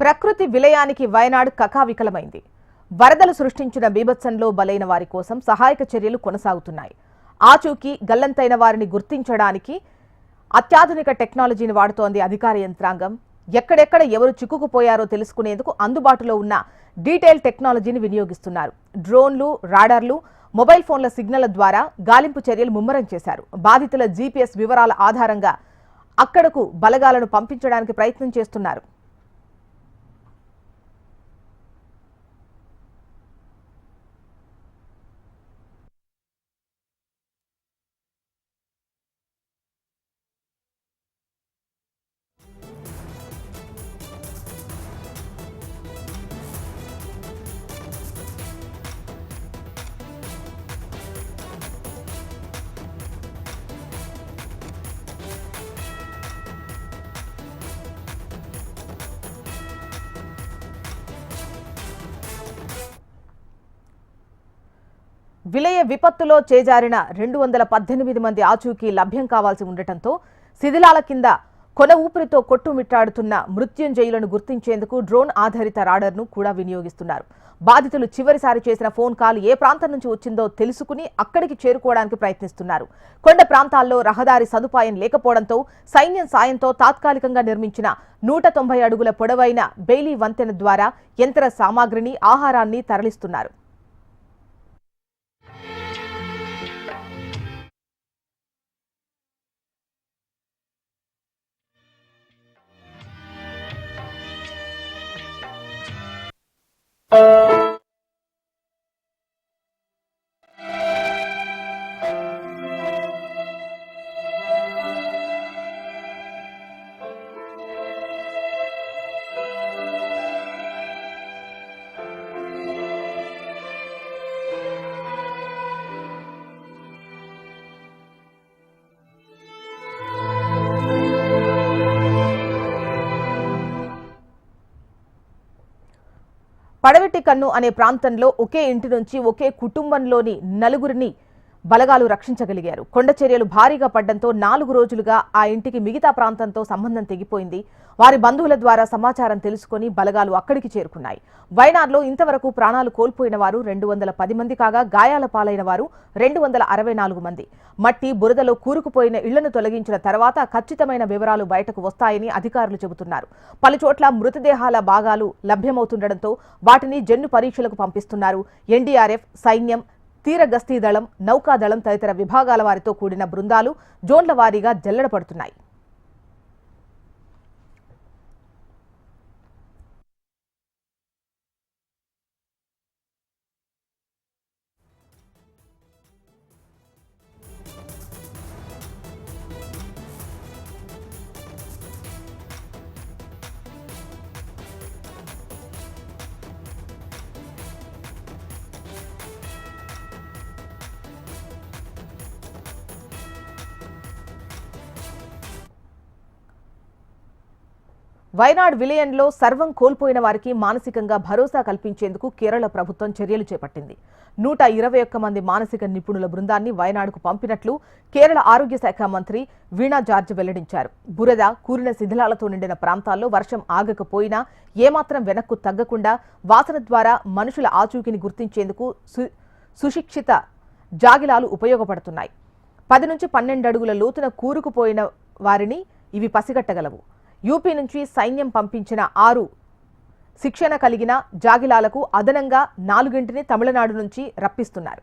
ప్రకృతి విలయానికి వయనాడు కకావికలమైంది. వరదలు సృష్టించిన బీభత్సంలో బలైన వారి కోసం సహాయక చర్యలు కొనసాగుతున్నాయి. ఆచూకీ గల్లంతైన వారిని గుర్తించడానికి అత్యాధునిక టెక్నాలజీని వాడుతోంది అధికార యంత్రాంగం. ఎక్కడెక్కడ ఎవరు చిక్కుకుపోయారో తెలుసుకునేందుకు అందుబాటులో ఉన్న డీటెయిల్ టెక్నాలజీని వినియోగిస్తున్నారు. డ్రోన్లు రాడార్లు మొబైల్ ఫోన్ల సిగ్నల్ ద్వారా గాలింపు చర్యలు ముమ్మరం చేశారు. బాధితుల జీపీఎస్ వివరాల ఆధారంగా అక్కడకు బలగాలను పంపించడానికి ప్రయత్నం చేస్తున్నారు. విలయ విపత్తులో చేజారిన రెండు వందల పద్దెనిమిది మంది ఆచూకీ లభ్యం కావాల్సి ఉండటంతో శిథిలాల కింద కొన ఊపిరితో కొట్టుమిట్టాడుతున్న మృత్యుంజయులను గుర్తించేందుకు డ్రోన్ ఆధారిత రాడర్ను కూడా వినియోగిస్తున్నారు. బాధితులు చివరిసారి చేసిన ఫోన్ కాల్ ఏ ప్రాంతం నుంచి వచ్చిందో తెలుసుకుని అక్కడికి చేరుకోవడానికి ప్రయత్నిస్తున్నారు. కొండ ప్రాంతాల్లో రహదారి సదుపాయం లేకపోవడంతో సైన్యం సాయంతో తాత్కాలికంగా నిర్మించిన నూట తొంభై అడుగుల పొడవైన బెయిలీ వంతెన ద్వారా యంత్ర సామాగ్రిని ఆహారాన్ని తరలిస్తున్నారు. పడవెట్టి కన్ను అనే ప్రాంతంలో ఒకే ఇంటి నుంచి ఒకే కుటుంబంలోని నలుగురిని బలగాలు రక్షించగలిగారు. కొండ చర్యలు భారీగా పడ్డంతో నాలుగు రోజులుగా ఆ ఇంటికి మిగతా ప్రాంతంతో సంబంధం తెగిపోయింది. వారి బంధువుల ద్వారా సమాచారం తెలుసుకొని బలగాలు అక్కడికి చేరుకున్నాయి. వైనాడ్లో ఇంతవరకు ప్రాణాలు కోల్పోయిన వారు రెండు వందల పది మంది కాగా గాయాల పాలైన వారు రెండు వందల అరవై నాలుగు మంది. మట్టి బురదలో కూరుకుపోయిన ఇళ్ళను తొలగించిన తర్వాత ఖచ్చితమైన వివరాలు బయటకు వస్తాయని అధికారులు చెబుతున్నారు. పలుచోట్ల మృతదేహాల భాగాలు లభ్యమవుతుండటంతో వాటిని జన్ను పరీక్షలకు పంపిస్తున్నారు. ఎన్డీఆర్ఎఫ్ సైన్యం తీర గస్తీ దళం నౌకాదళం తదితర విభాగాల వారితో కూడిన బృందాలు జోన్ల వారీగా జల్లెడ పడుతున్నాయి. వైనాడ్ విలయంలో సర్వం కోల్పోయిన వారికి మానసికంగా భరోసా కల్పించేందుకు కేరళ ప్రభుత్వం చర్యలు చేపట్టింది. నూట ఇరవై ఒక్క మంది మానసిక నిపుణుల బృందాన్ని వయనాడుకు పంపినట్లు కేరళ ఆరోగ్య శాఖ మంత్రి వీణా జార్జ్ వెల్లడించారు. బురద కూరిన శిథిలాలతో నిండిన ప్రాంతాల్లో వర్షం ఆగకపోయినా ఏమాత్రం వెనక్కు తగ్గకుండా వాసన ద్వారా మనుషుల ఆచూకీని గుర్తించేందుకు సు- సుశిక్షిత జాగిలాలు ఉపయోగపడుతున్నాయి. పది నుంచి పన్నెండు అడుగుల లోతున కూరుకుపోయిన వారిని ఇవి పసిగట్టగలవు. యూపీ నుంచి సైన్యం పంపించిన ఆరు. శిక్షణ కలిగిన జాగిలాలకు అదనంగా నాలుగింటిని తమిళనాడు నుంచి రప్పిస్తున్నారు.